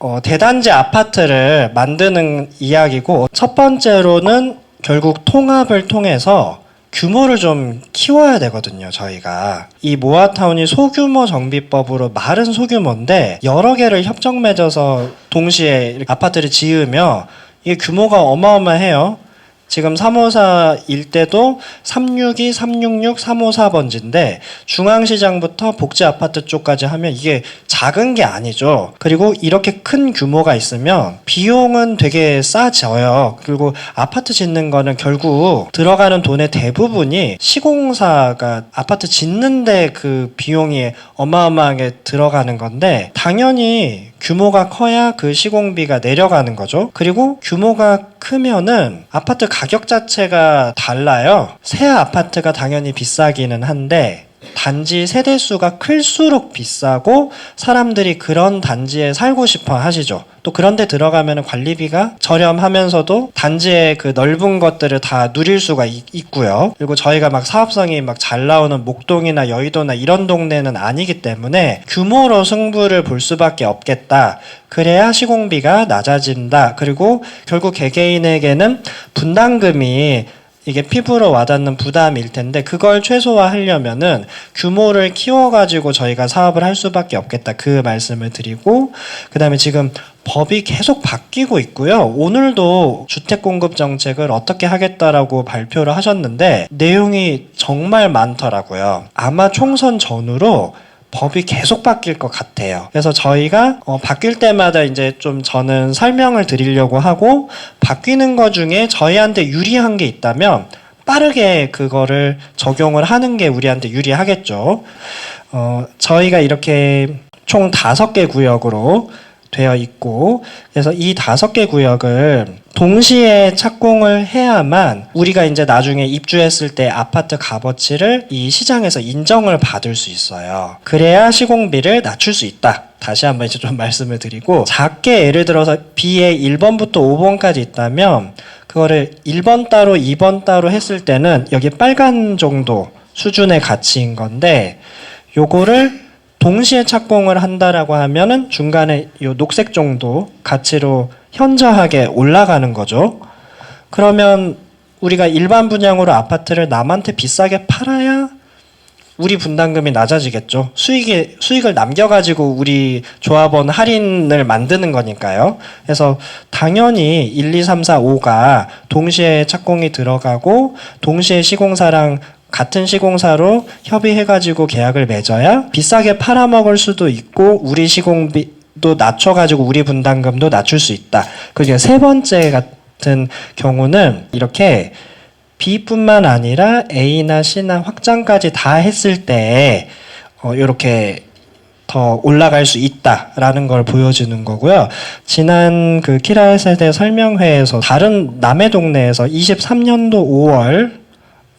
어, 대단지 아파트를 만드는 이야기고 첫 번째로는 결국 통합을 통해서 규모를 좀 키워야 되거든요, 저희가. 이 모아타운이 소규모 정비법으로 말은 소규모인데 여러 개를 협정 맺어서 동시에 아파트를 지으며 이게 규모가 어마어마해요. 지금 354 일대도 362, 366, 354 번지인데 중앙시장부터 복지 아파트 쪽까지 하면 이게 작은 게 아니죠. 그리고 이렇게 큰 규모가 있으면 비용은 되게 싸져요. 그리고 아파트 짓는 거는 결국 들어가는 돈의 대부분이 시공사가 아파트 짓는데 그 비용이 어마어마하게 들어가는 건데 당연히 규모가 커야 그 시공비가 내려가는 거죠. 그리고 규모가 크면은 아파트 가격 자체가 달라요. 새 아파트가 당연히 비싸기는 한데 단지 세대 수가 클수록 비싸고 사람들이 그런 단지에 살고 싶어 하시죠. 또 그런데 들어가면 관리비가 저렴하면서도 단지의 그 넓은 것들을 다 누릴 수가 있, 있고요. 그리고 저희가 막 사업성이 막 잘 나오는 목동이나 여의도나 이런 동네는 아니기 때문에 규모로 승부를 볼 수밖에 없겠다. 그래야 시공비가 낮아진다. 그리고 결국 개개인에게는 분담금이 이게 피부로 와닿는 부담일 텐데 그걸 최소화하려면은 규모를 키워가지고 저희가 사업을 할 수밖에 없겠다 그 말씀을 드리고 그다음에 지금 법이 계속 바뀌고 있고요. 오늘도 주택 공급 정책을 어떻게 하겠다라고 발표를 하셨는데 내용이 정말 많더라고요. 아마 총선 전후로 법이 계속 바뀔 것 같아요. 그래서 저희가 어, 바뀔 때마다 이제 좀 저는 설명을 드리려고 하고 바뀌는 것 중에 저희한테 유리한 게 있다면 빠르게 그거를 적용을 하는 게 우리한테 유리하겠죠. 어, 저희가 이렇게 총 다섯 개 구역으로 되어 있고 그래서 이 다섯 개 구역을 동시에 착공을 해야만 우리가 이제 나중에 입주했을 때 아파트 값어치를 이 시장에서 인정을 받을 수 있어요. 그래야 시공비를 낮출 수 있다. 다시 한번 이제 좀 말씀을 드리고 작게 예를 들어서 B에 1번부터 5번까지 있다면 그거를 1번 따로 2번 따로 했을 때는 여기 빨간 정도 수준의 가치인 건데 요거를 동시에 착공을 한다라고 하면은 중간에 요 녹색 정도 가치로 현저하게 올라가는 거죠. 그러면 우리가 일반 분양으로 아파트를 남한테 비싸게 팔아야 우리 분담금이 낮아지겠죠. 수익이 수익을 남겨가지고 우리 조합원 할인을 만드는 거니까요. 그래서 당연히 1, 2, 3, 4, 5가 동시에 착공이 들어가고 동시에 시공사랑 같은 시공사로 협의해가지고 계약을 맺어야 비싸게 팔아먹을 수도 있고 우리 시공비도 낮춰가지고 우리 분담금도 낮출 수 있다. 그리고 세 번째 같은 경우는 이렇게 B뿐만 아니라 A나 C나 확장까지 다 했을 때 어, 이렇게 더 올라갈 수 있다라는 걸 보여주는 거고요. 지난 그 키라의 세대 설명회에서 다른 남의 동네에서 23년도 5월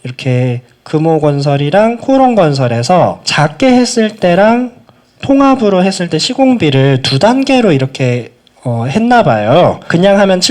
이렇게 금호건설이랑 코롱건설에서 작게 했을 때랑 통합으로 했을 때 시공비를 두 단계로 이렇게 어, 했나 봐요. 그냥 하면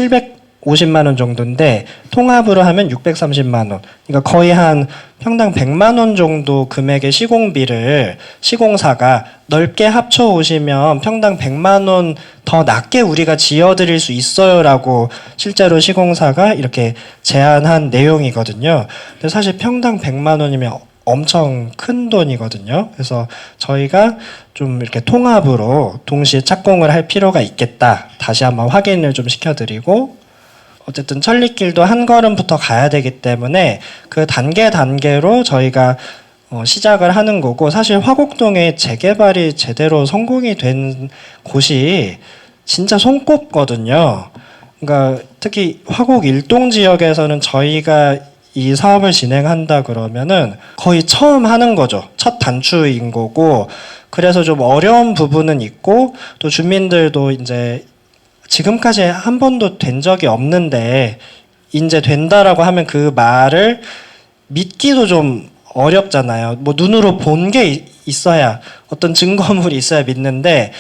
750만 원 정도인데 통합으로 하면 630만 원. 그러니까 거의 한 평당 100만 원 정도 금액의 시공비를 시공사가 넓게 합쳐 오시면 평당 100만 원 더 낮게 우리가 지어 드릴 수 있어요라고 실제로 시공사가 이렇게 제안한 내용이거든요. 근데 사실 평당 100만 원이면 엄청 큰 돈이거든요. 그래서 저희가 좀 이렇게 통합으로 동시에 착공을 할 필요가 있겠다. 다시 한번 확인을 좀 시켜드리고 어쨌든 천리길도 한 걸음부터 가야 되기 때문에 그 단계 단계로 저희가 어, 시작을 하는 거고 사실 화곡동의 재개발이 제대로 성공이 된 곳이 진짜 손꼽거든요. 그러니까 특히 화곡 일동 지역에서는 저희가 이 사업을 진행한다 그러면은 거의 처음 하는 거죠. 첫 단추인 거고 그래서 좀 어려운 부분은 있고 또 주민들도 이제 지금까지 한 번도 된 적이 없는데 이제 된다라고 하면 그 말을 믿기도 좀 어렵잖아요. 뭐 눈으로 본 게 있어야 어떤 증거물이 있어야 믿는데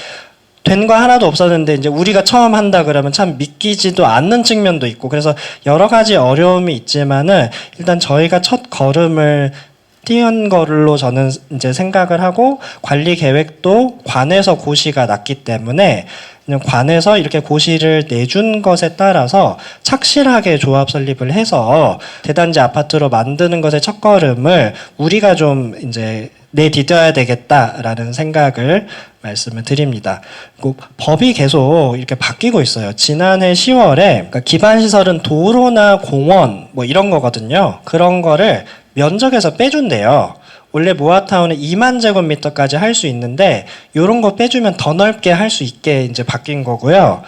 된 거 하나도 없었는데 이제 우리가 처음 한다 그러면 참 믿기지도 않는 측면도 있고 그래서 여러 가지 어려움이 있지만은 일단 저희가 첫 걸음을 띄은 걸로 저는 이제 생각을 하고 관리 계획도 관에서 고시가 났기 때문에 관에서 이렇게 고시를 내준 것에 따라서 착실하게 조합 설립을 해서 대단지 아파트로 만드는 것의 첫걸음을 우리가 좀 이제 내디뎌야 되겠다라는 생각을 말씀을 드립니다. 법이 계속 이렇게 바뀌고 있어요. 지난해 10월에 그러니까 기반 시설은 도로나 공원 뭐 이런 거거든요. 그런 거를 면적에서 빼준대요. 원래 모아타운은 2만 제곱미터까지 할 수 있는데 이런 거 빼주면 더 넓게 할 수 있게 이제 바뀐 거고요.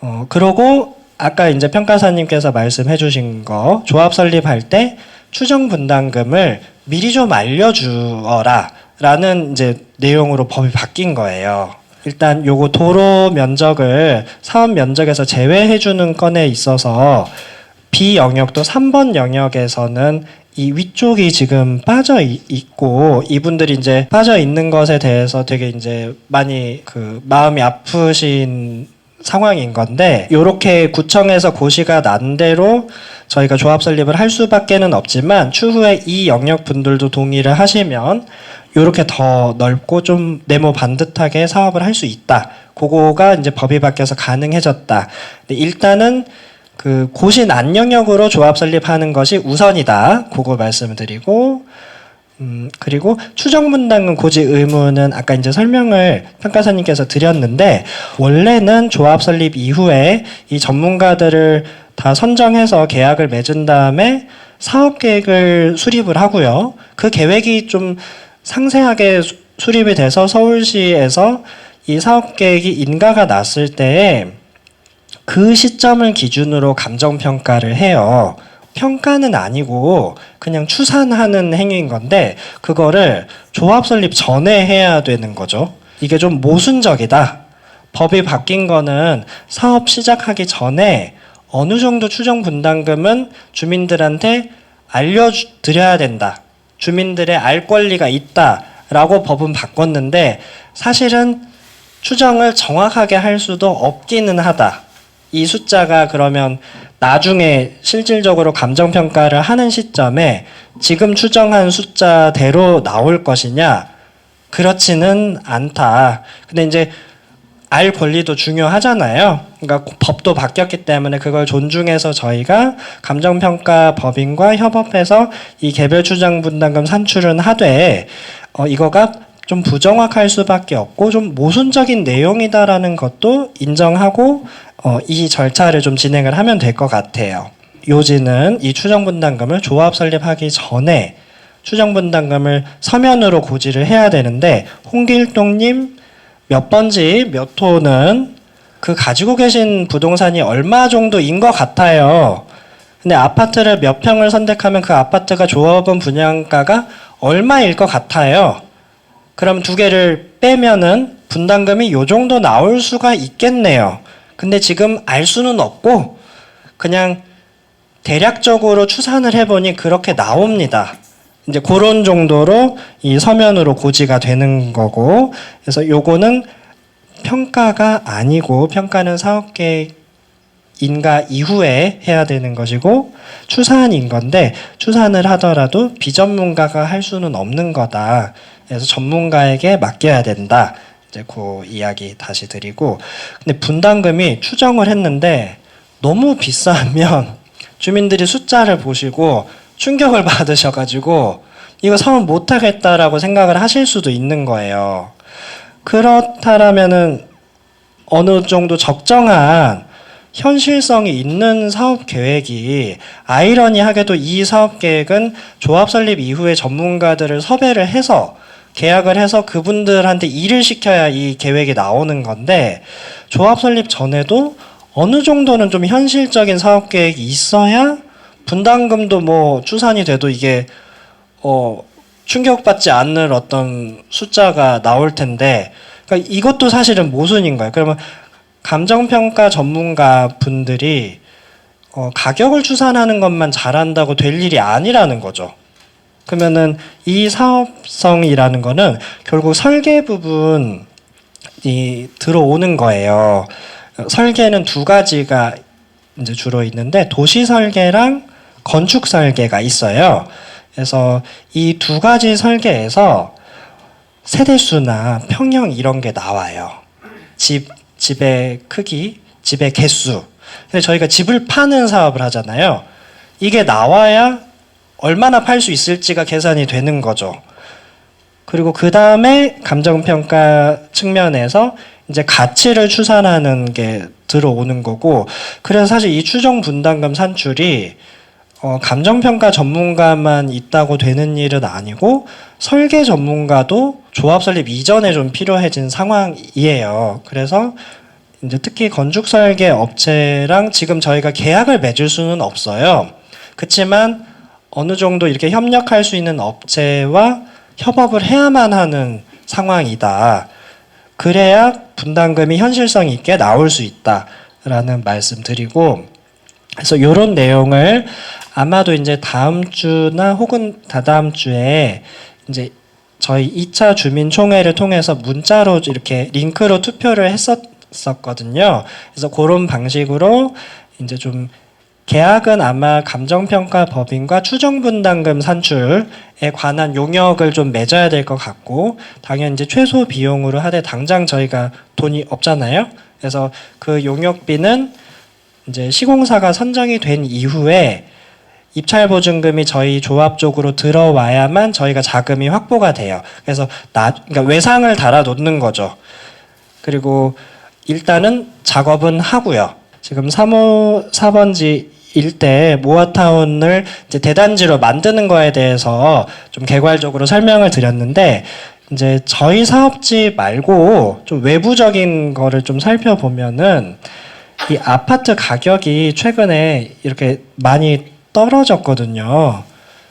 어, 그러고 아까 이제 평가사님께서 말씀해 주신 거 조합 설립할 때 추정 분담금을 미리 좀 알려주어라 라는 이제 내용으로 법이 바뀐 거예요. 일단 요거 도로 면적을 사업 면적에서 제외해 주는 건에 있어서 B 영역도 3번 영역에서는 이 위쪽이 지금 빠져 이- 있고 이분들이 이제 빠져 있는 것에 대해서 되게 이제 많이 그 마음이 아프신 상황인 건데 요렇게 구청에서 고시가 난 대로 저희가 조합 설립을 할 수밖에는 없지만 추후에 이 영역 분들도 동의를 하시면 요렇게 더 넓고 좀 네모 반듯하게 사업을 할 수 있다. 그거가 이제 법이 바뀌어서 가능해졌다. 일단은 그 고시 난 영역으로 조합 설립하는 것이 우선이다. 그거 말씀을 드리고 음, 그리고 추정 분담금 고지 의무는 아까 이제 설명을 평가사님께서 드렸는데 원래는 조합 설립 이후에 이 전문가들을 다 선정해서 계약을 맺은 다음에 사업 계획을 수립을 하고요. 그 계획이 좀 상세하게 수- 수립이 돼서 서울시에서 이 사업 계획이 인가가 났을 때에 그 시점을 기준으로 감정 평가를 해요. 평가는 아니고 그냥 추산하는 행위인 건데 그거를 조합 설립 전에 해야 되는 거죠. 이게 좀 모순적이다. 법이 바뀐 거는 사업 시작하기 전에 어느 정도 추정 분담금은 주민들한테 알려드려야 된다. 주민들의 알 권리가 있다 라고 법은 바꿨는데 사실은 추정을 정확하게 할 수도 없기는 하다. 이 숫자가 그러면 나중에 실질적으로 감정 평가를 하는 시점에 지금 추정한 숫자대로 나올 것이냐? 그렇지는 않다. 근데 이제 알 권리도 중요하잖아요. 그러니까 법도 바뀌었기 때문에 그걸 존중해서 저희가 감정평가 법인과 협업해서 이 개별 추정 분담금 산출은 하되 어, 이거가 좀 부정확할 수밖에 없고 좀 모순적인 내용이다라는 것도 인정하고 어, 이 절차를 좀 진행을 하면 될 것 같아요. 요지는 이 추정 분담금을 조합 설립하기 전에 추정 분담금을 서면으로 고지를 해야 되는데 홍길동님 몇 번지 몇 호는 그 가지고 계신 부동산이 얼마 정도인 것 같아요. 근데 아파트를 몇 평을 선택하면 그 아파트가 조합원 분양가가 얼마일 것 같아요. 그럼 두 개를 빼면은 분담금이 요 정도 나올 수가 있겠네요. 근데 지금 알 수는 없고 그냥 대략적으로 추산을 해보니 그렇게 나옵니다. 이제 그런 정도로 이 서면으로 고지가 되는 거고 그래서 요거는 평가가 아니고 평가는 사업계획 인가 이후에 해야 되는 것이고 추산인 건데 추산을 하더라도 비전문가가 할 수는 없는 거다. 그래서 전문가에게 맡겨야 된다. 이제 그 이야기 다시 드리고 근데 분담금이 추정을 했는데 너무 비싸면 주민들이 숫자를 보시고 충격을 받으셔가지고 이거 사업 못하겠다라고 생각을 하실 수도 있는 거예요. 그렇다라면은 어느 정도 적정한 현실성이 있는 사업 계획이 아이러니하게도 이 사업 계획은 조합 설립 이후에 전문가들을 섭외를 해서 계약을 해서 그분들한테 일을 시켜야 이 계획이 나오는 건데 조합 설립 전에도 어느 정도는 좀 현실적인 사업 계획이 있어야 분담금도 뭐 추산이 돼도 이게 어 충격받지 않는 어떤 숫자가 나올 텐데 그러니까 이것도 사실은 모순인 거예요. 그러면 감정평가 전문가 분들이 어, 가격을 추산하는 것만 잘한다고 될 일이 아니라는 거죠. 그러면은 이 사업성이라는 거는 결국 설계 부분이 들어오는 거예요. 설계는 두 가지가 이제 주로 있는데 도시 설계랑 건축 설계가 있어요. 그래서 이 두 가지 설계에서 세대수나 평형 이런 게 나와요. 집 집의 크기, 집의 개수. 근데 저희가 집을 파는 사업을 하잖아요. 이게 나와야 얼마나 팔 수 있을지가 계산이 되는 거죠. 그리고 그 다음에 감정평가 측면에서 이제 가치를 추산하는 게 들어오는 거고, 그래서 사실 이 추정 분담금 산출이 어, 감정평가 전문가만 있다고 되는 일은 아니고 설계 전문가도 조합 설립 이전에 좀 필요해진 상황이에요. 그래서 이제 특히 건축 설계 업체랑 지금 저희가 계약을 맺을 수는 없어요. 그렇지만 어느 정도 이렇게 협력할 수 있는 업체와 협업을 해야만 하는 상황이다. 그래야 분담금이 현실성 있게 나올 수 있다라는 말씀 드리고 그래서 이런 내용을 아마도 이제 다음 주나 혹은 다다음 주에 이제 저희 2차 주민총회를 통해서 문자로 이렇게 링크로 투표를 했었거든요. 그래서 그런 방식으로 이제 좀 계약은 아마 감정평가 법인과 추정분담금 산출에 관한 용역을 좀 맺어야 될 것 같고 당연 이제 최소 비용으로 하되 당장 저희가 돈이 없잖아요. 그래서 그 용역비는 이제 시공사가 선정이 된 이후에 입찰 보증금이 저희 조합 쪽으로 들어와야만 저희가 자금이 확보가 돼요. 그래서 나 그러니까 외상을 달아 놓는 거죠. 그리고 일단은 작업은 하고요. 지금 3호 4번지 일대 모아타운을 이제 대단지로 만드는 거에 대해서 좀 개괄적으로 설명을 드렸는데 이제 저희 사업지 말고 좀 외부적인 거를 좀 살펴보면은 이 아파트 가격이 최근에 이렇게 많이 떨어졌거든요.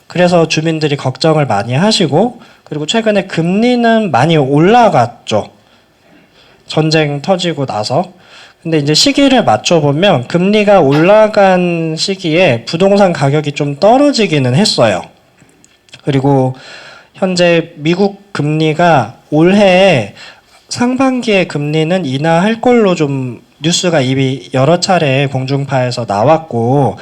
그래서 주민들이 걱정을 많이 하시고 그리고 최근에 금리는 많이 올라갔죠. 전쟁 터지고 나서. 근데 이제 시기를 맞춰보면 금리가 올라간 시기에 부동산 가격이 좀 떨어지기는 했어요. 그리고 현재 미국 금리가 올해 상반기에 금리는 인하할 걸로 좀 뉴스가 이미 여러 차례 공중파에서 나왔고,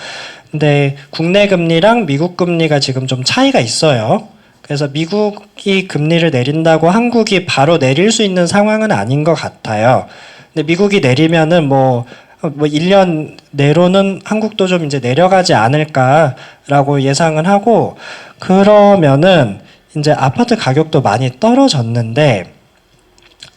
근데 국내 금리랑 미국 금리가 지금 좀 차이가 있어요. 그래서 미국이 금리를 내린다고 한국이 바로 내릴 수 있는 상황은 아닌 것 같아요. 근데 미국이 내리면은 뭐, 뭐 1년 내로는 한국도 좀 이제 내려가지 않을까라고 예상은 하고, 그러면은 이제 아파트 가격도 많이 떨어졌는데,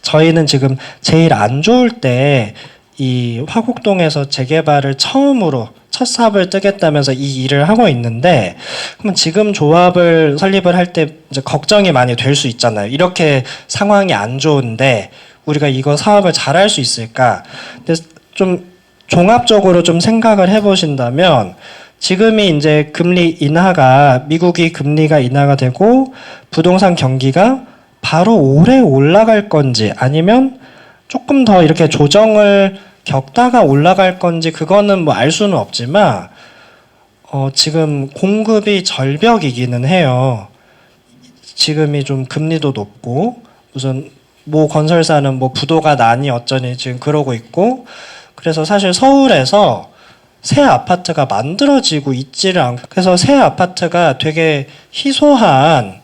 저희는 지금 제일 안 좋을 때 이 화곡동에서 재개발을 처음으로 첫 사업을 뜨겠다면서 이 일을 하고 있는데 그러면 지금 조합을 설립을 할 때 이제 걱정이 많이 될 수 있잖아요. 이렇게 상황이 안 좋은데 우리가 이거 사업을 잘할 수 있을까? 근데 좀 종합적으로 좀 생각을 해보신다면 지금이 이제 금리 인하가 미국이 금리가 인하가 되고 부동산 경기가 바로 올해 올라갈 건지 아니면 조금 더 이렇게 조정을 겪다가 올라갈 건지 그거는 뭐 알 수는 없지만 어 지금 공급이 절벽이기는 해요. 지금이 좀 금리도 높고 무슨 모 건설사는 뭐 부도가 나니 어쩌니 지금 그러고 있고 그래서 사실 서울에서 새 아파트가 만들어지고 있지를 않고 그래서 새 아파트가 되게 희소한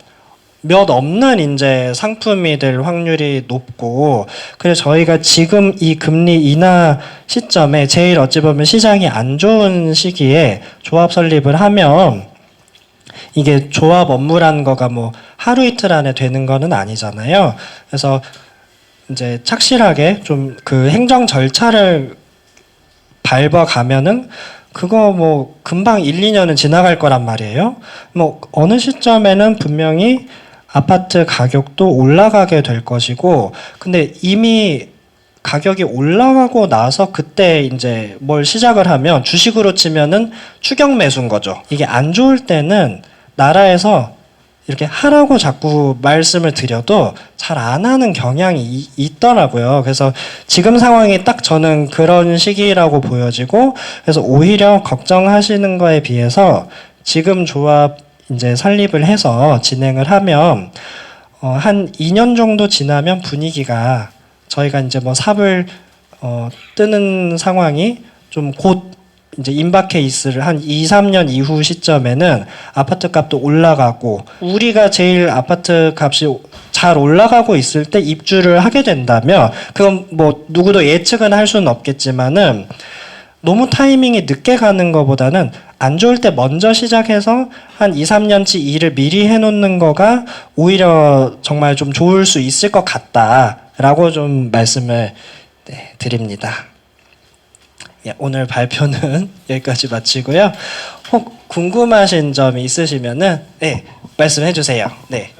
몇 없는 이제 상품이 될 확률이 높고 그래서 저희가 지금 이 금리 인하 시점에 제일 어찌 보면 시장이 안 좋은 시기에 조합 설립을 하면 이게 조합 업무라는 거가 뭐 하루 이틀 안에 되는 거는 아니잖아요. 그래서 이제 착실하게 좀 그 행정 절차를 밟아 가면은 그거 뭐 금방 1, 2년은 지나갈 거란 말이에요. 뭐 어느 시점에는 분명히 아파트 가격도 올라가게 될 것이고 근데 이미 가격이 올라가고 나서 그때 이제 뭘 시작을 하면 주식으로 치면은 추격 매수인 거죠. 이게 안 좋을 때는 나라에서 이렇게 하라고 자꾸 말씀을 드려도 잘 안 하는 경향이 이- 있더라고요. 그래서 지금 상황이 딱 저는 그런 시기라고 보여지고 그래서 오히려 걱정하시는 거에 비해서 지금 조합 이제 설립을 해서 진행을 하면 어, 한 2년 정도 지나면 분위기가 저희가 이제 뭐 삽을 어, 뜨는 상황이 좀곧 이제 임박 케이스를 한 2, 3년 이후 시점에는 아파트 값도 올라가고 우리가 제일 아파트 값이 잘 올라가고 있을 때 입주를 하게 된다면 그건 뭐 누구도 예측은 할 수는 없겠지만은 너무 타이밍이 늦게 가는 것보다는 안 좋을 때 먼저 시작해서 한 2, 3년치 일을 미리 해놓는 거가 오히려 정말 좀 좋을 수 있을 것 같다라고 좀 말씀을 네, 드립니다. 예, 오늘 발표는 여기까지 마치고요. 혹 궁금하신 점이 있으시면은 네, 말씀해 주세요. 네.